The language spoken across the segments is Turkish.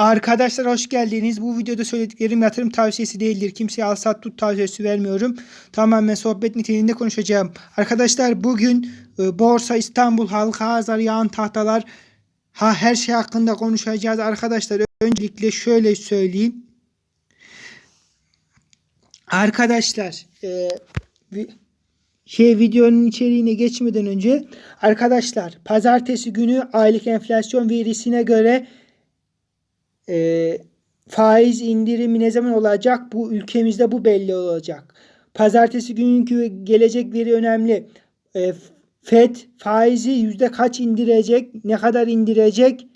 Arkadaşlar hoş geldiniz. Bu videoda söylediklerim yatırım tavsiyesi değildir. Kimseye al sat tut tavsiyesi vermiyorum. Tamamen sohbet niteliğinde konuşacağım. Arkadaşlar bugün e, Borsa İstanbul halka arzları yağın tahtalar ha her şey hakkında konuşacağız. Arkadaşlar öncelikle şöyle söyleyeyim. Arkadaşlar e, şey videonun içeriğine geçmeden önce arkadaşlar pazartesi günü aylık enflasyon verisine göre e, faiz indirimi ne zaman olacak? Bu ülkemizde bu belli olacak. Pazartesi günkü gelecek veri önemli. E, FED faizi yüzde kaç indirecek? Ne kadar indirecek?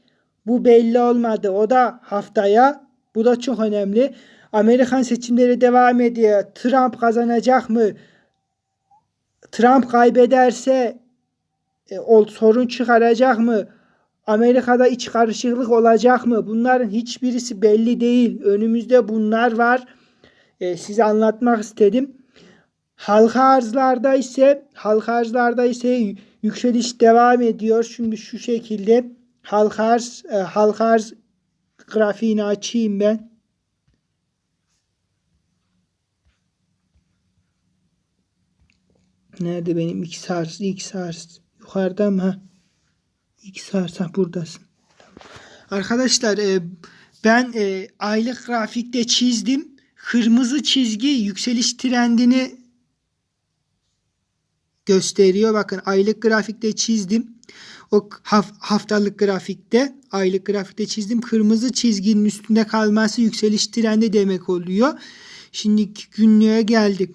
Bu belli olmadı. O da haftaya. Bu da çok önemli. Amerikan seçimleri devam ediyor. Trump kazanacak mı? Trump kaybederse e, ol, sorun çıkaracak mı? Amerika'da iç karışıklık olacak mı? Bunların hiçbirisi belli değil. Önümüzde bunlar var. E, size anlatmak istedim. Halka arzlarda ise halka arzlarda ise yükseliş devam ediyor. Şimdi şu şekilde halka arz, e, halka arz grafiğini açayım ben. Nerede benim X arz? X arz. Yukarıda mı? Arz. Ha, buradasın. Arkadaşlar e, ben e, aylık grafikte çizdim. Kırmızı çizgi yükseliş trendini gösteriyor. Bakın aylık grafikte çizdim. O haf- haftalık grafikte, aylık grafikte çizdim. Kırmızı çizginin üstünde kalması yükseliş trendi demek oluyor. Şimdi günlüğe geldik.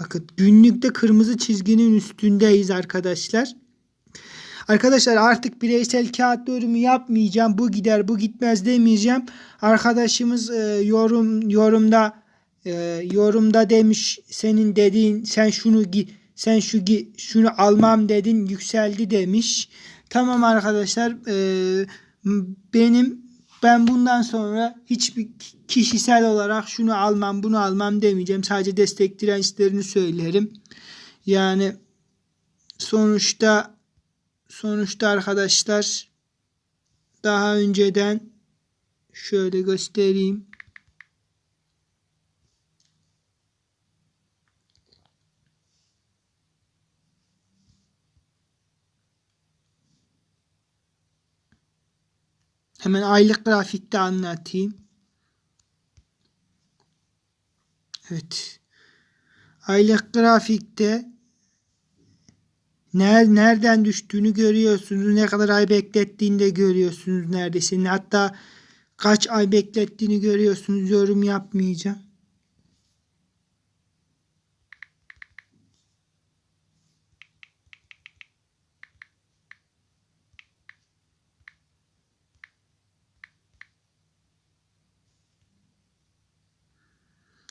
Bakın günlükte kırmızı çizginin üstündeyiz arkadaşlar. Arkadaşlar artık bireysel kağıt yorumu yapmayacağım. Bu gider bu gitmez demeyeceğim. Arkadaşımız e, yorum yorumda e, yorumda demiş senin dediğin sen şunu gi sen şu gi şunu almam dedin yükseldi demiş. Tamam arkadaşlar e, benim ben bundan sonra hiçbir kişisel olarak şunu almam bunu almam demeyeceğim. Sadece destek dirençlerini söylerim. Yani sonuçta sonuçta arkadaşlar daha önceden şöyle göstereyim. Hemen aylık grafikte anlatayım. Evet. Aylık grafikte nereden düştüğünü görüyorsunuz. Ne kadar ay beklettiğini de görüyorsunuz neredeyse. Hatta kaç ay beklettiğini görüyorsunuz. Yorum yapmayacağım.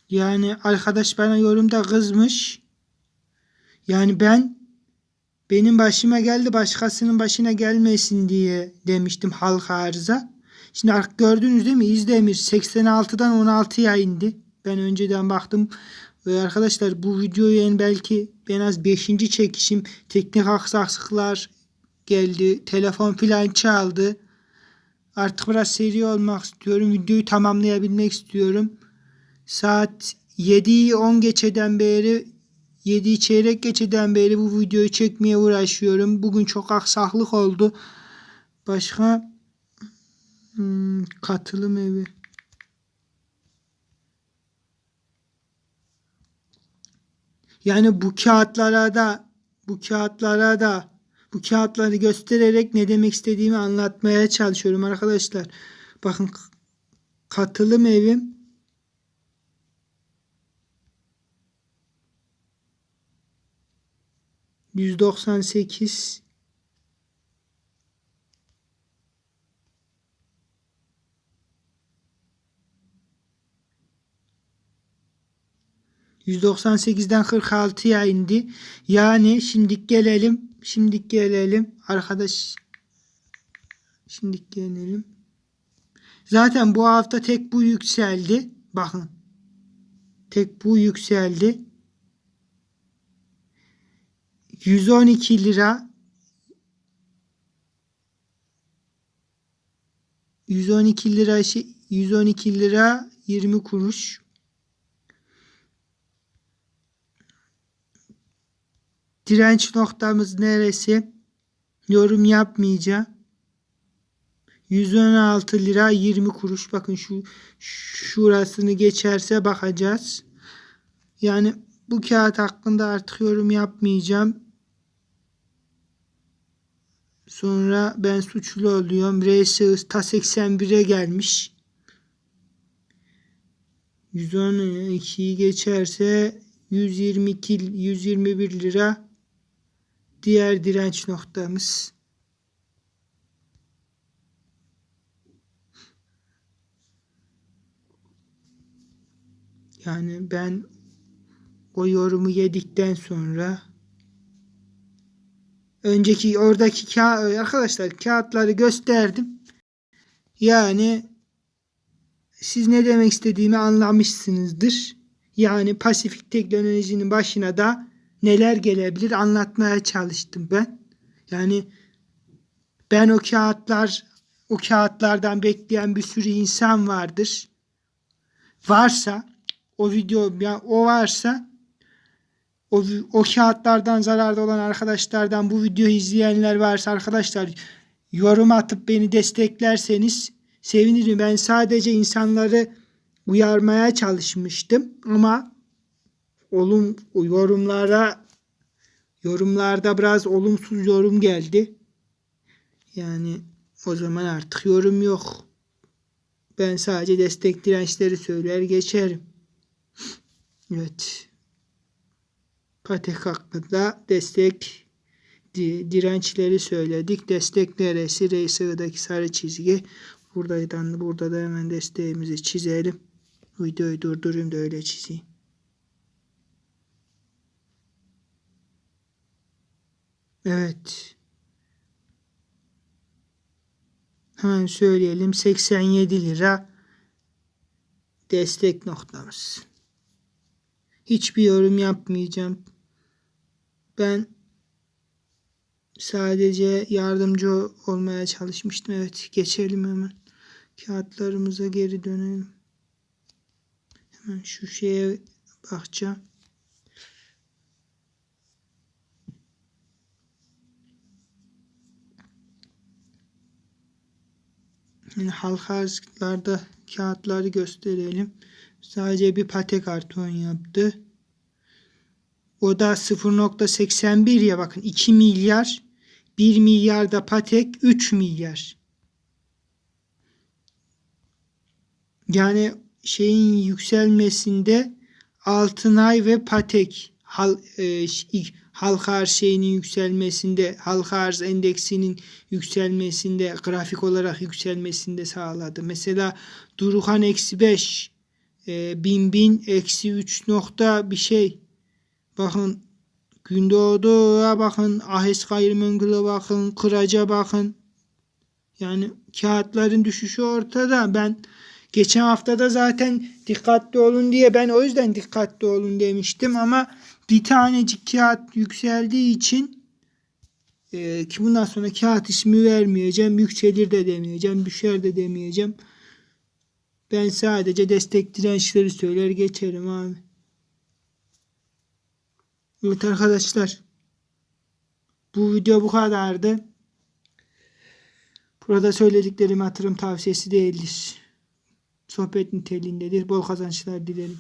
Yani arkadaş bana yorumda kızmış. Yani ben benim başıma geldi başkasının başına gelmesin diye demiştim halka arıza. Şimdi gördünüz değil mi İzdemir 86'dan 16'ya indi. Ben önceden baktım. Ee, arkadaşlar bu videoyu en belki en az 5. çekişim teknik aksaklıklar geldi. Telefon filan çaldı. Artık biraz seri olmak istiyorum. Videoyu tamamlayabilmek istiyorum. Saat 7'yi 10 geçeden beri 7 çeyrek geçeden beri bu videoyu çekmeye uğraşıyorum. Bugün çok aksaklık oldu. Başka hmm, katılım evi. Yani bu kağıtlara da bu kağıtlara da bu kağıtları göstererek ne demek istediğimi anlatmaya çalışıyorum arkadaşlar. Bakın katılım evim 198 198'den 46'ya indi. Yani şimdi gelelim. Şimdi gelelim. Arkadaş şimdi gelelim. Zaten bu hafta tek bu yükseldi. Bakın. Tek bu yükseldi. 112 lira 112 lira şey- 112 lira 20 kuruş. Direnç noktamız neresi? Yorum yapmayacağım. 116 lira 20 kuruş. Bakın şu şurasını geçerse bakacağız. Yani bu kağıt hakkında artık yorum yapmayacağım. Sonra ben suçlu oluyorum. RS ta 81'e gelmiş. 112'yi geçerse 122 121 lira diğer direnç noktamız. Yani ben o yorumu yedikten sonra önceki oradaki ka- arkadaşlar kağıtları gösterdim. Yani siz ne demek istediğimi anlamışsınızdır. Yani Pasifik teknolojinin başına da neler gelebilir anlatmaya çalıştım ben. Yani ben o kağıtlar o kağıtlardan bekleyen bir sürü insan vardır. Varsa o video ya o varsa o, o kağıtlardan zararda olan arkadaşlardan bu videoyu izleyenler varsa arkadaşlar yorum atıp beni desteklerseniz sevinirim. Ben sadece insanları uyarmaya çalışmıştım ama olum yorumlara yorumlarda biraz olumsuz yorum geldi. Yani o zaman artık yorum yok. Ben sadece destek dirençleri söyler geçerim. Evet. Patek hakkında destek di- dirençleri söyledik. Destek neresi? Reisa'daki sarı çizgi. Buradan burada da hemen desteğimizi çizelim. Videoyu durdurayım da öyle çizeyim. Evet. Hemen söyleyelim. 87 lira destek noktamız. Hiçbir yorum yapmayacağım. Ben sadece yardımcı olmaya çalışmıştım. Evet geçelim hemen. Kağıtlarımıza geri dönelim. Hemen şu şeye bakacağım. Yani halka kağıtları gösterelim. Sadece bir pate karton yaptı. O da 0.81 ya bakın 2 milyar 1 milyar da patek 3 milyar. Yani şeyin yükselmesinde Altınay ve Patek hal, e, halka arz şeyinin yükselmesinde, halka arz endeksinin yükselmesinde, grafik olarak yükselmesinde sağladı. Mesela Durukan eksi 5, e, bin bin eksi 3 nokta bir şey. Bakın Gündoğdu'ya bakın, Ahes Gayrimenkul'a bakın, Kıraca bakın. Yani kağıtların düşüşü ortada. Ben geçen haftada zaten dikkatli olun diye ben o yüzden dikkatli olun demiştim ama bir tanecik kağıt yükseldiği için e, ki bundan sonra kağıt ismi vermeyeceğim. Yükselir de demeyeceğim. Düşer de demeyeceğim. Ben sadece destek dirençleri söyler geçerim abi. Evet arkadaşlar. Bu video bu kadardı. Burada söylediklerim yatırım tavsiyesi değildir. Sohbet niteliğindedir. Bol kazançlar dilerim.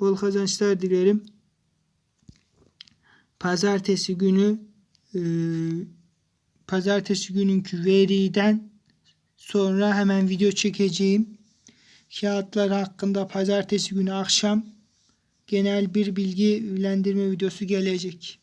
Bol kazançlar dilerim. Pazartesi günü e, pazartesi gününkü veriden sonra hemen video çekeceğim. Kağıtlar hakkında pazartesi günü akşam genel bir bilgilendirme videosu gelecek.